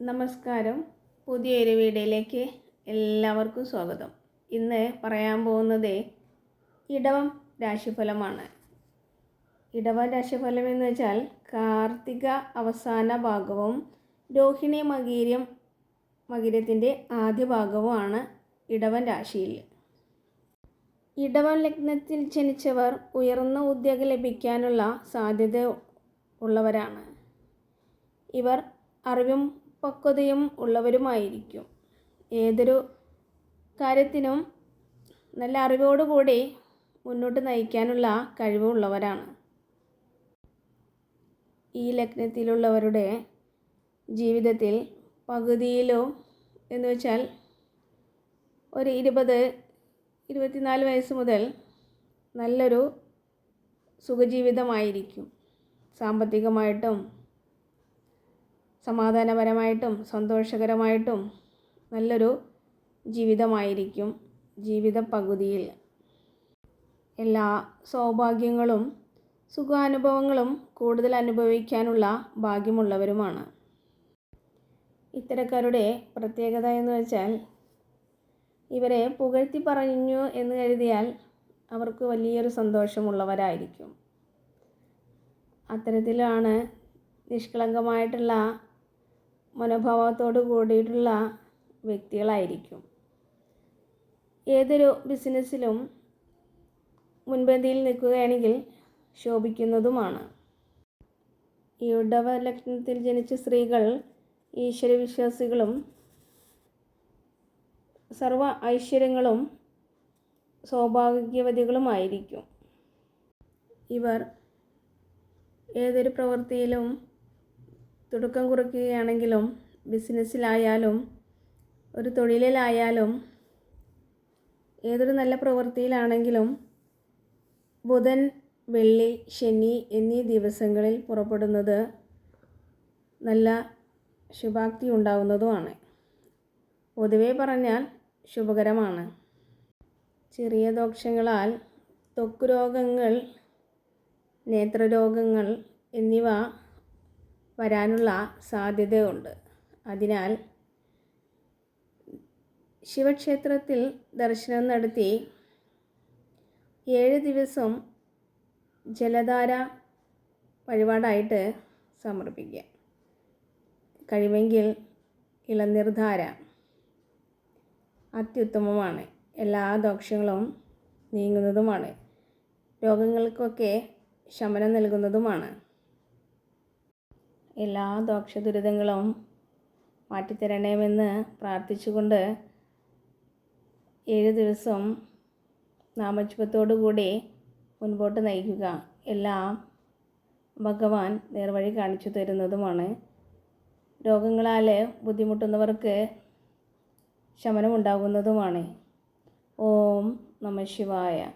നമസ്കാരം. പുതിയൊരു വീഡിയോയിലേക്ക് എല്ലാവർക്കും സ്വാഗതം. ഇന്ന് പറയാൻ പോകുന്നത് ഇടവം രാശിഫലമാണ്. ഇടവ രാശിഫലം എന്ന് വെച്ചാൽ കാർത്തിക അവസാന ഭാഗവും രോഹിണി മകീര്യം മകീര്യത്തിന്റെ ആദ്യ ഭാഗവുമാണ് ഇടവൻ രാശിയിൽ. ഇടവൻ ലഗ്നത്തിൽ ജനിച്ചവർ ഉയർന്ന ഉദ്യോഗം ലഭിക്കാനുള്ള സാധ്യത ഉള്ളവരാണ്. ഇവർ അറിവും പക്വതയും ഉള്ളവരുമായിരിക്കും. ഏതൊരു കാര്യത്തിനും നല്ല അറിവോടുകൂടി മുന്നോട്ട് നയിക്കാനുള്ള കഴിവുള്ളവരാണ്. ഈ ലഗ്നത്തിലുള്ളവരുടെ ജീവിതത്തിൽ പകുതിയിലോ എന്ന് വെച്ചാൽ ഒരു ഇരുപത് ഇരുപത്തിനാല് വയസ്സ് മുതൽ നല്ലൊരു സുഖജീവിതമായിരിക്കും. സാമ്പത്തികമായിട്ടും സമാധാനപരമായിട്ടും സന്തോഷകരമായിട്ടും നല്ലൊരു ജീവിതമായിരിക്കും ജീവിത പകുതിയിൽ എല്ലാ സൗഭാഗ്യങ്ങളും സുഖാനുഭവങ്ങളും കൂടുതൽ അനുഭവിക്കാനുള്ള ഭാഗ്യമുള്ളവരുമാണ്. ഇത്തരക്കാരുടെ പ്രത്യേകത എന്ന് വെച്ചാൽ ഇവരെ പുകഴ്ത്തി പറഞ്ഞു എന്ന് കരുതിയാൽ അവർക്ക് വലിയൊരു സന്തോഷമുള്ളവരായിരിക്കും. അത്തരത്തിലാണ് നിഷ്കളങ്കമായിട്ടുള്ള മനോഭാവത്തോട് കൂടിയിട്ടുള്ള വ്യക്തികളായിരിക്കും. ഏതൊരു ബിസിനസ്സിലും മുൻപന്തിയിൽ നിൽക്കുകയാണെങ്കിൽ ശോഭിക്കുന്നതുമാണ്. ഈ ഉഡവ ലഗ്നത്തിൽ ജനിച്ച സ്ത്രീകൾ ഈശ്വരവിശ്വാസികളും സർവ ഐശ്വര്യങ്ങളും സൗഭാഗ്യവതികളുമായിരിക്കും ഇവർ ഏതൊരു പ്രവൃത്തിയിലും തുടക്കം കുറിക്കുകയാണെങ്കിലും ബിസിനസ്സിലായാലും ഒരു തൊഴിലിലായാലും ഏതൊരു നല്ല പ്രവൃത്തിയിലാണെങ്കിലും ബുധൻ വെള്ളി ശനി എന്നീ ദിവസങ്ങളിൽ പുറപ്പെടുന്നത് നല്ല ശുഭാക്തി ഉണ്ടാകുന്നതുമാണ് പൊതുവേ പറഞ്ഞാൽ ശുഭകരമാണ്. ചെറിയ ദോഷങ്ങളാൽ ത്വക്ക് രോഗങ്ങൾ നേത്രരോഗങ്ങൾ എന്നിവ വരാനുള്ള സാധ്യതയുണ്ട്. അതിനാൽ ശിവക്ഷേത്രത്തിൽ ദർശനം നടത്തി ഏഴ് ദിവസം ജലധാര വഴിപാടായിട്ട് സമർപ്പിക്കുക. കഴിവെങ്കിൽ ഇളനീർധാര അത്യുത്തമമാണ്. എല്ലാ ദോഷങ്ങളും നീങ്ങുന്നതുമാണ്. രോഗങ്ങൾക്കൊക്കെ ശമനം നൽകുന്നതുമാണ്. എല്ലാ ദോഷദുരിതങ്ങളും മാറ്റിത്തരണേമെന്ന് പ്രാർത്ഥിച്ചുകൊണ്ട് ഏഴ് ദിവസം നാമജപത്തോടുകൂടി മുൻപോട്ട് നയിക്കുക. എല്ലാം ഭഗവാൻ നേർവഴി കാണിച്ചു തരുന്നതുമാണ്. രോഗങ്ങളാൽ ബുദ്ധിമുട്ടുന്നവർക്ക് ശമനമുണ്ടാകുന്നതുമാണ്. ഓം നമ ശിവായ.